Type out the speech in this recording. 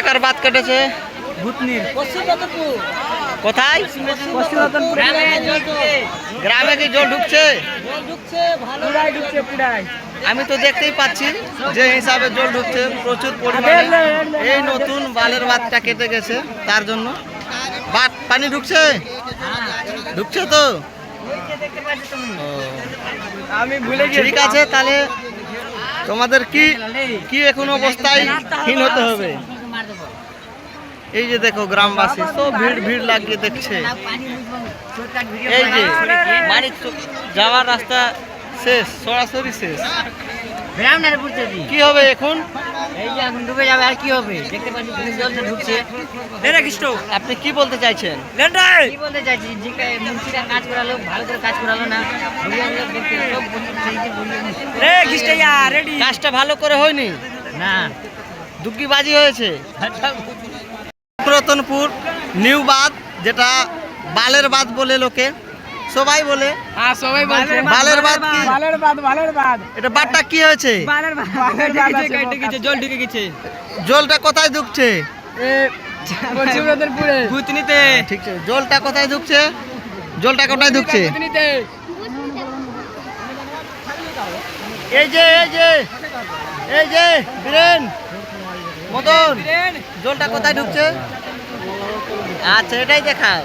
টাকার বাদ কেটেছে। ভূতনির। কোথায়? গ্রামে কি জল ঢুকছে? আমি তো দেখতেই পাচ্ছি যে হিসাবে জল ঢুকছে প্রচুর পরিমাণে। এই নতুন বালের বাঁধটা কেটে গেছে তার জন্য। বাদ পানি ঢুকছে? ঢুকছে তো? আমি ভুলে গেছি ঠিক আছে তাহলে তোমাদের কি কি এখন অবস্থায় হীন হতে হবে? এই যে দেখো গ্রামবাসী সব ভিড় ভিড় লাগিয়ে দেখছে। এই যে মানিক যাওয়ার রাস্তা শেষ সরাসরি শেষ। কি হবে এখন? এই যে এখন ডুবে যাবে আর কি হবে? দেখতে পাচ্ছি পুলিশ জল আপনি কি বলতে চাইছেন? কি বলতে চাইছি মুন্সিরা কাজ করালো ভালো করে কাজ করালো না। কাজটা ভালো করে হয়নি? না। দুগ্গিবাজি হয়েছে। রতনপুর নিউ বাঁধ যেটা বালের বাঁধ বলে লোকে। সবাই বলে। হ্যাঁ সবাই বালের বাঁধ বালের বাদ বালের বাদ এটা বাঁধটা কি হয়েছে? বালের বাদ কেটে গেছে জল ঢুকে গেছে। জলটা কোথায় ঢুকছে? ভূতনিতে ঠিক আছে। জলটা কোথায় ঢুকছে? জলটা কোথায় ঢুকছে? এই যে এই যে এই যে বীরেন। মদন জলটা কোথায় ঢুকছে? আচ্ছা এটাই দেখাও।